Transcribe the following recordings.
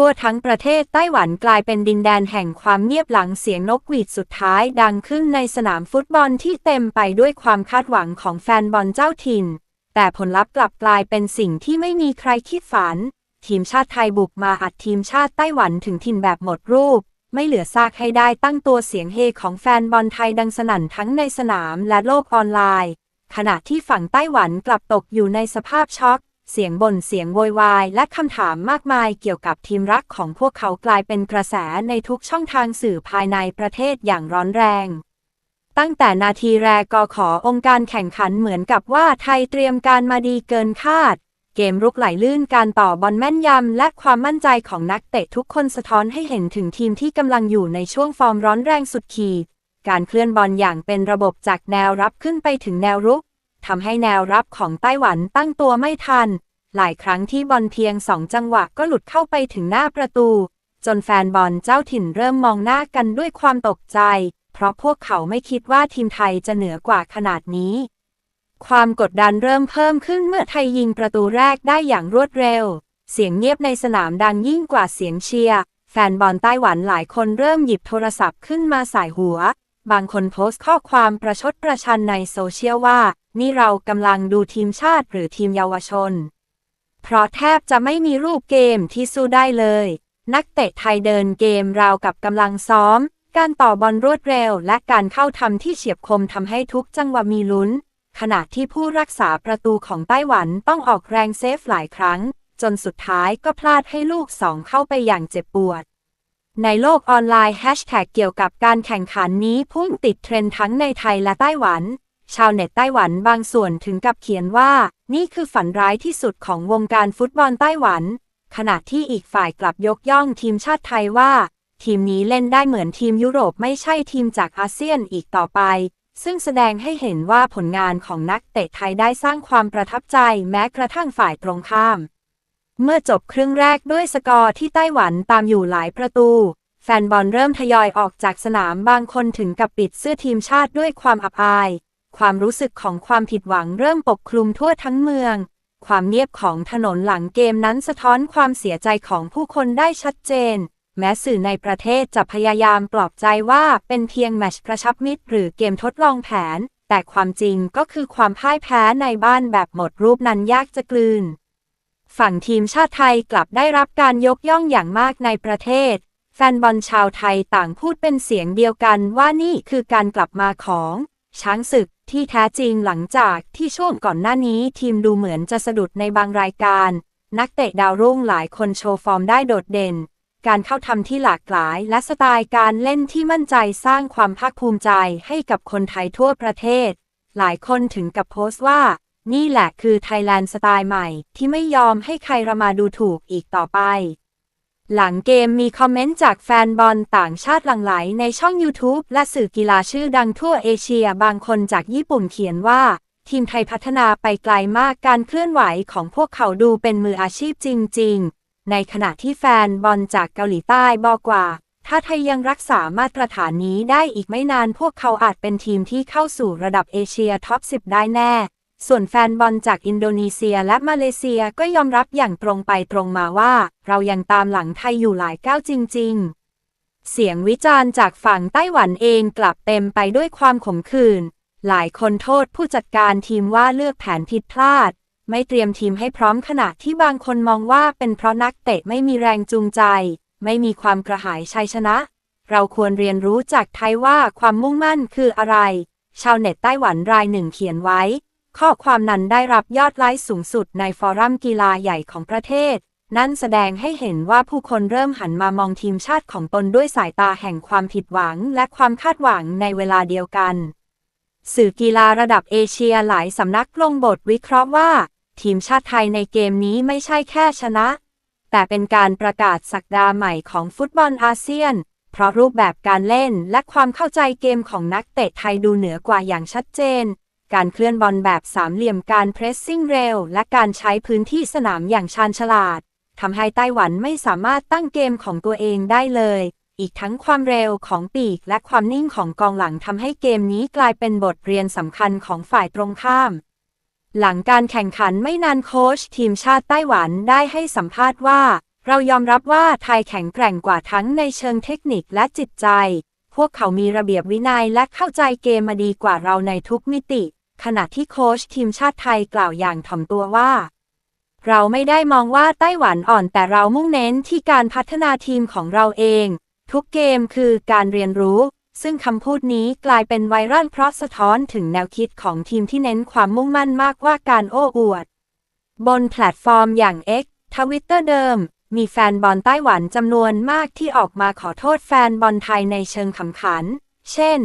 ทั่วทั้งประเทศไต้หวันกลายเป็นดินแดนแห่งความเงียบหลังเสียงนกหวีดสุดท้ายดังขึ้นในสนามฟุตบอลที่เต็มไปด้วยความคาดหวังของแฟนบอลเจ้าถิ่น แต่ผลลัพธ์กลับกลายเป็นสิ่งที่ไม่มีใครคิดฝัน ทีมชาติไทยบุกมาอัดทีมชาติไต้หวันถึงถิ่นแบบหมดรูป ไม่เหลือซากให้ได้ตั้งตัวเสียงเฮของแฟนบอลไทยดังสนั่นทั้งในสนามและโลกออนไลน์ ขณะที่ฝั่งไต้หวันกลับตกอยู่ในสภาพช็อก เสียงบ่นเสียงโวยวาย และคำถามมากมายเกี่ยวกับทีมรักของพวกเขากลายเป็นกระแสในทุกช่องทางสื่อภายในประเทศอย่างร้อนแรง ตั้งแต่นาทีแรกก็ขอองค์การแข่งขันเหมือนกับว่าไทยเตรียมการมาดีเกินคาด เกมรุกไหลลื่นการต่อบอลแม่นยำ และความมั่นใจของนักเตะทุกคนสะท้อนให้เห็นถึงทีมที่กำลังอยู่ในช่วงฟอร์มร้อนแรงสุดขีด การเคลื่อนบอลอย่างเป็นระบบจากแนวรับขึ้นไปถึงแนวรุก ทำให้แนวรับของไต้หวันตั้งตัวไม่ทัน หลายครั้งที่บอลเพียงสองจังหวะก็หลุดเข้าไปถึงหน้าประตู จนแฟนบอลเจ้าถิ่นเริ่มมองหน้ากันด้วยความตกใจ เพราะพวกเขาไม่คิดว่าทีมไทยจะเหนือกว่าขนาดนี้ ความกดดันเริ่มเพิ่มขึ้นเมื่อไทยยิงประตูแรกได้อย่างรวดเร็ว เสียงเงียบในสนามดังยิ่งกว่าเสียงเชียร์แฟนบอลไต้หวันหลายคนเริ่มหยิบโทรศัพท์ขึ้นมาสายหัว บางคนโพสต์ข้อความประชดประชันในโซเชียลว่า นี่เรากำลังดูทีมชาติหรือทีมเยาวชน เพราะแทบจะไม่มีรูปเกมที่สู้ได้เลย นักเตะไทยเดินเกมราวกับกำลังซ้อม การต่อบอลรวดเร็ว และการเข้าทำที่เฉียบคมทำให้ทุกจังหวะมีลุ้น ขณะที่ผู้รักษาประตูของไต้หวันต้องออกแรงเซฟหลายครั้ง จนสุดท้ายก็พลาดให้ลูกสองเข้าไปอย่างเจ็บปวด ในโลกออนไลน์แฮชแท็กเกี่ยวกับการแข่งขันนี้พุ่งติดเทรนด์ทั้งในไทยและไต้หวัน ชาวเน็ตไต้หวันบางส่วนถึงกับเขียนว่า นี่คือฝันร้ายที่สุดของวงการฟุตบอลไต้หวัน ขณะที่อีกฝ่ายกลับยกย่องทีมชาติไทยว่า ทีมนี้เล่นได้เหมือนทีมยุโรปไม่ใช่ทีมจากอาเซียนอีกต่อไป ซึ่งแสดงให้เห็นว่าผลงานของนักเตะไทยได้สร้างความประทับใจแม้กระทั่งฝ่ายตรงข้าม เมื่อจบครึ่งแรกด้วยสกอร์ที่ไต้หวันตามอยู่หลายประตู แฟนบอลเริ่มทยอยออกจากสนามบางคนถึงกับปิดเสื้อทีมชาติด้วยความอับอาย ความรู้สึกของความผิดหวังเริ่มปกคลุมทั่วทั้งเมือง ความเงียบของถนนหลังเกมนั้นสะท้อนความเสียใจของผู้คนได้ชัดเจน แม้สื่อในประเทศจะพยายามปลอบใจว่าเป็นเพียงแมชกระชับมิตร หรือเกมทดลองแผน แต่ความจริงก็คือความพ่ายแพ้ในบ้านแบบหมดรูปนั้นยากจะกลืน ฝั่งทีมชาติไทยกลับได้รับการยกย่องอย่างมากในประเทศ แฟนบอลชาวไทยต่างพูดเป็นเสียงเดียวกันว่านี่คือการกลับมาของ ช้างศึกที่แท้จริงหลังจากที่ช่วงก่อนหน้านี้ทีมดูเหมือนจะสะดุดในบางรายการ นักเตะดาวรุ่งหลายคนโชว์ฟอร์มได้โดดเด่น การเข้าทำที่หลากหลายและสไตล์การเล่นที่มั่นใจสร้างความภาคภูมิใจให้กับคนไทยทั่วประเทศ หลายคนถึงกับโพสต์ว่า นี่แหละคือไทยแลนด์สไตล์ใหม่ ที่ไม่ยอมให้ใครระมาดูถูกอีกต่อไป หลังเกมมีคอมเมนต์จากแฟนบอลต่างชาติหลั่งไหลในช่อง YouTube และสื่อกีฬาชื่อดังทั่วเอเชียบางคนจากญี่ปุ่นเขียนว่า ทีมไทยพัฒนาไปไกลมากการเคลื่อนไหวของพวกเขาดูเป็นมืออาชีพจริง ๆ ในขณะที่แฟนบอลจากเกาหลีใต้บอกว่าถ้าไทยยังรักษามาตรฐานนี้ได้อีกไม่นานพวกเขาอาจเป็นทีมที่เข้าสู่ระดับเอเชียท็อป 10 ได้แน่ ส่วนแฟนบอลจากอินโดนีเซียและมาเลเซียก็ยอมรับอย่างตรงไปตรงมาว่า เรายังตามหลังไทยอยู่หลายก้าวจริง ๆ เสียงวิจารณ์จากฝั่งไต้หวันเองกลับเต็มไปด้วยความขมขื่นหลายคนโทษผู้จัดการทีมว่าเลือกแผนผิดพลาด ไม่เตรียมทีมให้พร้อมขณะที่บางคนมองว่าเป็นเพราะนักเตะไม่มีแรงจูงใจ ไม่มีความกระหายชัยชนะ เราควรเรียนรู้จากไทยว่าความมุ่งมั่นคืออะไร ชาวเน็ตไต้หวันรายหนึ่งเขียนไว้ ข้อความนั้นได้รับยอดไลค์สูงสุดในฟอรัมกีฬาใหญ่ของประเทศ นั่นแสดงให้เห็นว่าผู้คนเริ่มหันมามองทีมชาติของตนด้วยสายตาแห่งความผิดหวังและความคาดหวังในเวลาเดียวกัน สื่อกีฬาระดับเอเชียหลายสำนักลงบทวิเคราะห์ว่า ทีมชาติไทยในเกมนี้ไม่ใช่แค่ชนะ แต่เป็นการประกาศสักดาใหม่ของฟุตบอลอาเซียน เพราะรูปแบบการเล่นและความเข้าใจเกมของนักเตะไทยดูเหนือกว่าอย่างชัดเจน การเคลื่อนบอลแบบสามเหลี่ยมการเพรสซิ่งเร็วและการใช้พื้นที่สนามอย่างชาญฉลาดทำให้ไต้หวันไม่สามารถตั้งเกมของตัวเองได้เลย อีกทั้งความเร็วของปีกและความนิ่งของกองหลังทำให้เกมนี้กลายเป็นบทเรียนสำคัญของฝ่ายตรงข้าม หลังการแข่งขันไม่นานโค้ชทีมชาติไต้หวันได้ให้สัมภาษณ์ว่า เรายอมรับว่าไทยแข็งแกร่งกว่าทั้งในเชิงเทคนิคและจิตใจ พวกเขามีระเบียบวินัยและเข้าใจเกมมาดีกว่าเราในทุกมิติ ขณะที่โค้ชทีมชาติไทยกล่าวอย่างถ่อมตัวว่า เราไม่ได้มองว่าไต้หวันอ่อนแต่เรามุ่งเน้นที่การพัฒนาทีมของเราเอง ทุกเกมคือการเรียนรู้ ซึ่งคำพูดนี้กลายเป็นไวรัลเพราะสะท้อนถึงแนวคิดของทีมที่เน้นความมุ่งมั่นมากกว่าการโอ้อวด บนแพลตฟอร์มอย่าง X ทวิตเตอร์เดิม มีแฟนบอลไต้หวันจำนวนมากที่ออกมาขอโทษแฟนบอลไทยในเชิงขำขัน เช่น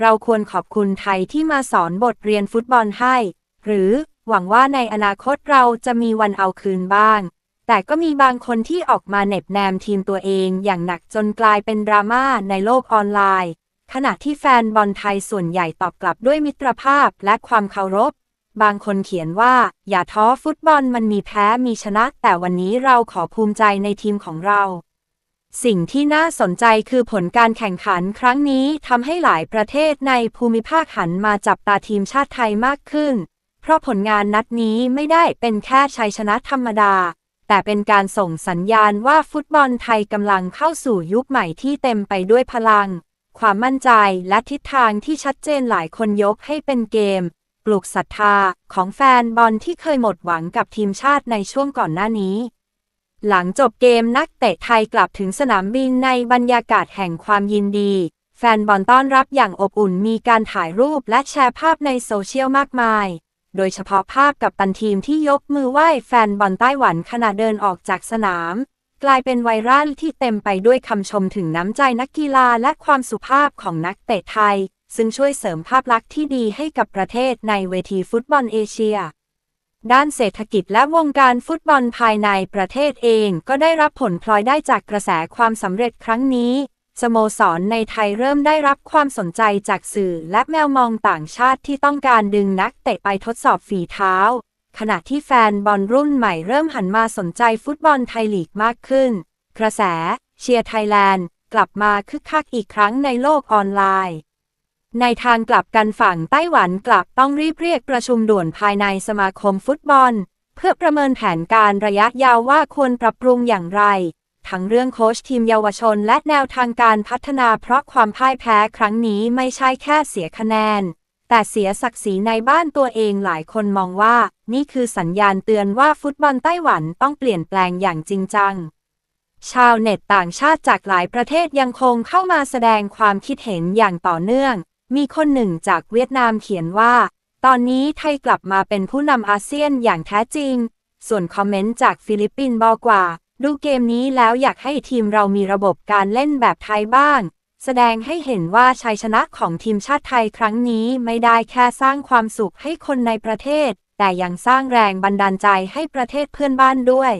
เราควรขอบคุณไทยที่มาสอนบทเรียนฟุตบอลให้ หรือหวังว่าในอนาคตเราจะมีวันเอาคืนบ้าง แต่ก็มีบางคนที่ออกมาเหน็บแนมทีมตัวเองอย่างหนักจนกลายเป็นดราม่าในโลกออนไลน์ ขณะที่แฟนบอลไทยส่วนใหญ่ตอบกลับด้วยมิตรภาพและความเคารพ บางคนเขียนว่า อย่าท้อฟุตบอลมันมีแพ้มีชนะ แต่วันนี้เราขอภูมิใจในทีมของเรา สิ่งที่น่าสนใจคือผลการแข่งขันครั้งนี้ทำให้หลายประเทศในภูมิภาคหันมาจับตาทีมชาติไทยมากขึ้น เพราะผลงานนัดนี้ไม่ได้เป็นแค่ชัยชนะธรรมดา แต่เป็นการส่งสัญญาณว่าฟุตบอลไทยกำลังเข้าสู่ยุคใหม่ที่เต็มไปด้วยพลัง ความมั่นใจและทิศทางที่ชัดเจนหลายคนยกให้เป็นเกม ปลุกศรัทธาของแฟนบอลที่เคยหมดหวังกับทีมชาติในช่วงก่อนหน้านี้ หลังจบเกมนักเตะไทยกลับถึงสนามบินในบรรยากาศแห่งความยินดี แฟนบอลต้อนรับอย่างอบอุ่นมีการถ่ายรูปและแชร์ภาพในโซเชียลมากมาย โดยเฉพาะภาพกับตันทีมที่ยกมือไหว้แฟนบอลไต้หวันขณะเดินออกจากสนาม กลายเป็นไวรัลที่เต็มไปด้วยคำชมถึงน้ำใจนักกีฬาและความสุภาพของนักเตะไทย ซึ่งช่วยเสริมภาพลักษณ์ที่ดีให้กับประเทศในเวทีฟุตบอลเอเชีย ด้านเศรษฐกิจและวงการฟุตบอลภายในประเทศเองก็ได้รับผลพลอยได้จากกระแสความสำเร็จครั้งนี้ สโมสรในไทยเริ่มได้รับความสนใจจากสื่อและแมวมองต่างชาติที่ต้องการดึงนักเตะไปทดสอบฝีเท้า ขณะที่แฟนบอลรุ่นใหม่เริ่มหันมาสนใจฟุตบอลไทยลีกมากขึ้น กระแสเชียร์ไทยแลนด์ กลับมาคึกคักอีกครั้งในโลกออนไลน์ ในทางกลับกันฝั่งไต้หวันกลับต้องรีบเรียกประชุมด่วนภายในสมาคมฟุตบอล เพื่อประเมินแผนการระยะยาวว่าควรปรับปรุงอย่างไร ทั้งเรื่องโค้ชทีมเยาวชนและแนวทางการพัฒนาเพราะความพ่ายแพ้ครั้งนี้ไม่ใช่แค่เสียคะแนน แต่เสียศักดิ์ศรีในบ้านตัวเองหลายคนมองว่า นี่คือสัญญาณเตือนว่าฟุตบอลไต้หวันต้องเปลี่ยนแปลงอย่างจริงจังชาวเน็ตต่างชาติจากหลายประเทศยังคงเข้ามาแสดงความคิดเห็นอย่างต่อเนื่อง มีคนหนึ่งจากเวียดนามเขียนว่า ตอนนี้ไทยกลับมาเป็นผู้นำอาเซียนอย่างแท้จริง ส่วนคอมเมนต์จากฟิลิปปินส์บอกว่า ดูเกมนี้แล้วอยากให้ทีมเรามีระบบการเล่นแบบไทยบ้าง แสดงให้เห็นว่าชัยชนะของทีมชาติไทยครั้งนี้ไม่ได้แค่สร้างความสุขให้คนในประเทศ แต่ยังสร้างแรงบันดาลใจให้ประเทศเพื่อนบ้านด้วย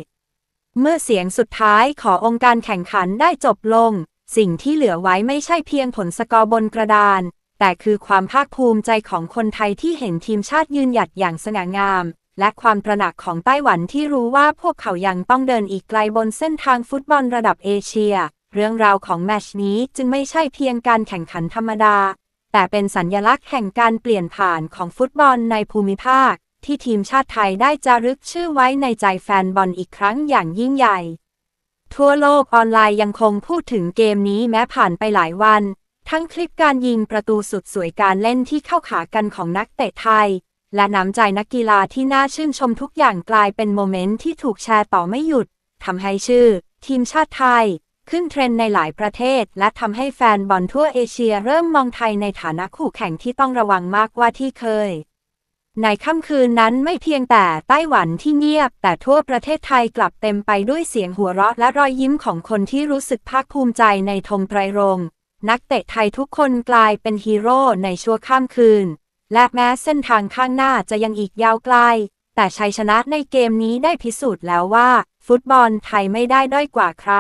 เมื่อเสียงสุดท้ายขอองค์การแข่งขันได้จบลง สิ่งที่เหลือไว้ไม่ใช่เพียงผลสกอร์บนกระดาน แต่คือความภาคภูมิใจของคนไทยที่เห็นทีมชาติยืนหยัดอย่างสง่างาม และความตระหนักของไต้หวันที่รู้ว่าพวกเขายังต้องเดินอีกไกลบนเส้นทางฟุตบอลระดับเอเชีย เรื่องราวของแมชนี้จึงไม่ใช่เพียงการแข่งขันธรรมดา แต่เป็นสัญญลักษณ์แห่งการเปลี่ยนผ่านของฟุตบอลในภูมิภาค ที่ทีมชาติไทยได้จารึกชื่อไว้ในใจแฟนบอลอีกครั้งอย่างยิ่งใหญ่ทั่วโลกออนไลน์ยังคงพูดถึงเกมนี้แม้ผ่านไปหลายวัน ทั้งคลิปการยิงประตูสุดสวยการเล่นที่เข้าขากันของนักเตะไทย และน้ำใจนักกีฬาที่น่าชื่นชมทุกอย่างกลายเป็นโมเมนต์ที่ถูกแชร์ต่อไม่หยุดทำให้ชื่อ ทีมชาติไทย ขึ้นเทรนด์ในหลายประเทศ และทำให้แฟนบอลทั่วเอเชียเริ่มมองไทยในฐานะคู่แข่งที่ต้องระวังมากกว่าที่เคย ในค่ำคืนนั้นไม่เพียงแต่ไต้หวันที่เงียบ แต่ทั่วประเทศไทยกลับเต็มไปด้วยเสียงหัวเราะและรอยยิ้มของคนที่รู้สึกภาคภูมิใจในธงไตรรงค์ นักเตะไทยทุกคนกลายเป็นฮีโร่ในชั่วข้ามคืน และแม้เส้นทางข้างหน้าจะยังอีกยาวไกล แต่ชัยชนะในเกมนี้ได้พิสูจน์แล้วว่า ฟุตบอลไทยไม่ได้ด้อยกว่าใคร